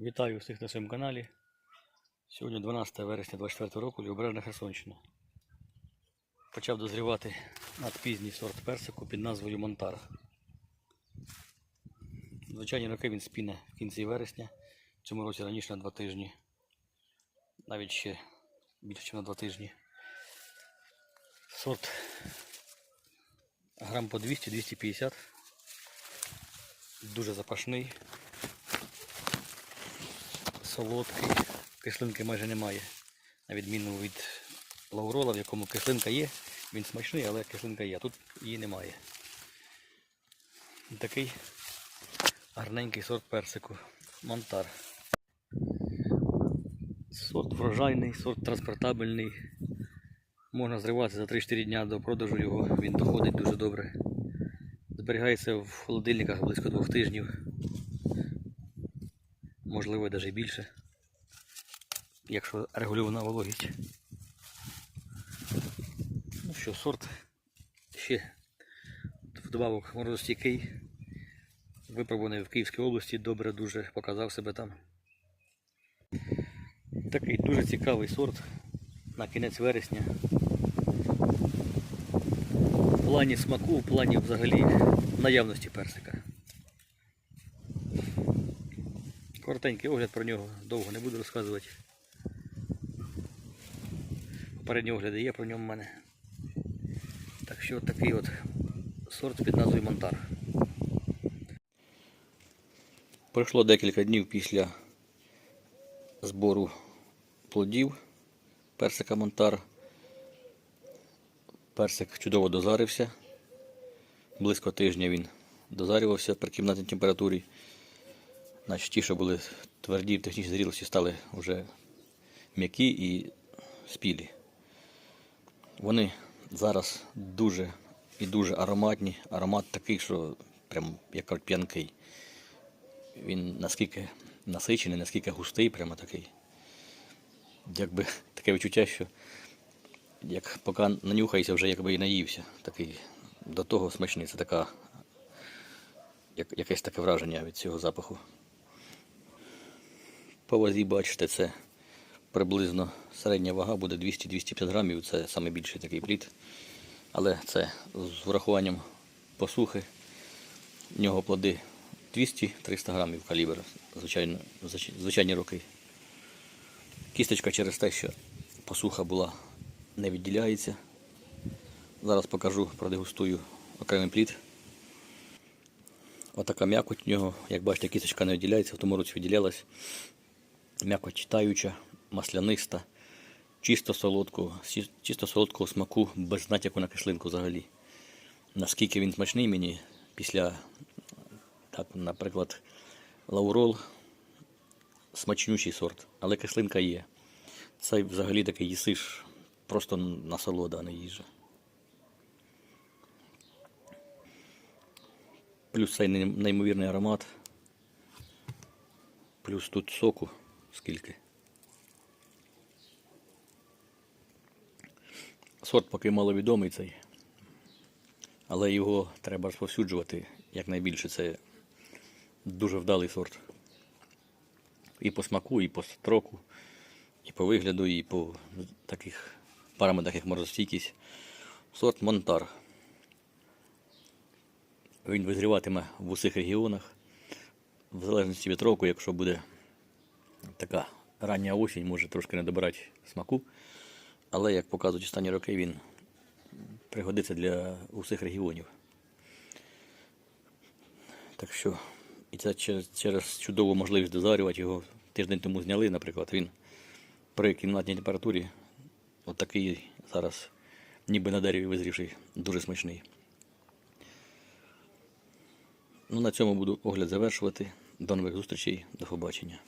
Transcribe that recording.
Вітаю всіх на своєму каналі. Сьогодні 12 вересня 24 року Лівобережна Херсонщина. Почав дозрівати надпізній сорт персику під назвою Монтар. Звичайні роки він спіне в кінці вересня, в цьому році раніше на 2 тижні. Навіть ще більше, ніж на 2 тижні. Сорт грам по 200-250. Дуже запашний солодкий, кислинки майже немає. На відміну від лаурола, в якому кислинка є, він смачний, але кислинка є. а Тут її немає. Такий гарненький сорт персику. Монтар. Сорт врожайний, сорт транспортабельний. Можна зривати за 3-4 дня до продажу його, він доходить дуже добре. Зберігається в холодильниках близько двох тижнів можливо навіть більше, якщо регульована вологість. Ну що, сорт ще вдобавок морозостійкий, випробуваний в Київській області, добре дуже показав себе там. Такий дуже цікавий сорт на кінець вересня. В плані смаку, в плані взагалі наявності персика. Коротенький огляд про нього довго не буду розказувати. Попередні огляди є про ньому в мене. Так що такий от сорт під назвою Монтар. Пройшло декілька днів після збору плодів персика Монтар. Персик чудово дозарився. Близько тижня він дозарювався при кімнатній температурі. Значить, ті, що були тверді в технічній зрілості, стали вже м'які і спілі. Вони зараз дуже і дуже ароматні. Аромат такий, що прям як кажуть, п'янкий. Він наскільки насичений, наскільки густий, прямо такий. Якби таке відчуття, що як поки нанюхаєшся, вже якби і наївся. Такий до того смачний. Це така, як, якесь таке враження від цього запаху. По вазі бачите, це приблизно середня вага буде 200-250 грамів. Це найбільший такий плід. Але це з врахуванням посухи. В нього плоди 200-300 грамів калібр. Звичайно, звичайні роки. Кісточка через те, що посуха була, не відділяється. Зараз покажу, продегустую окремий плід. Отака м'якоть в нього, як бачите, кісточка не відділяється, в тому році відділялась. М'якоть таюча, масляниста, чисто солодкого, чисто солодкого смаку, без натяку на кислинку взагалі. Наскільки він смачний мені після, так, наприклад, лаурол смачнючий сорт, але кислинка є. Цей взагалі такий їсиш просто насолода, а не їжа. Плюс цей неймовірний аромат. Плюс тут соку скільки. Сорт поки маловідомий цей. Але його треба розповсюджувати якнайбільше. Це дуже вдалий сорт. І по смаку, і по строку, і по вигляду, і по таких параметрах, як морозостійкість. Сорт Монтар. Він визріватиме в усіх регіонах. В залежності від року, якщо буде така рання осінь, може трошки не добирати смаку. Але, як показують останні роки, він пригодиться для усіх регіонів. Так що, і це через, через чудову можливість дозарювати його тиждень тому зняли, наприклад, він при кімнатній температурі, отакий зараз, ніби на дереві визрівший, дуже смачний. Ну, на цьому буду огляд завершувати. До нових зустрічей, до побачення.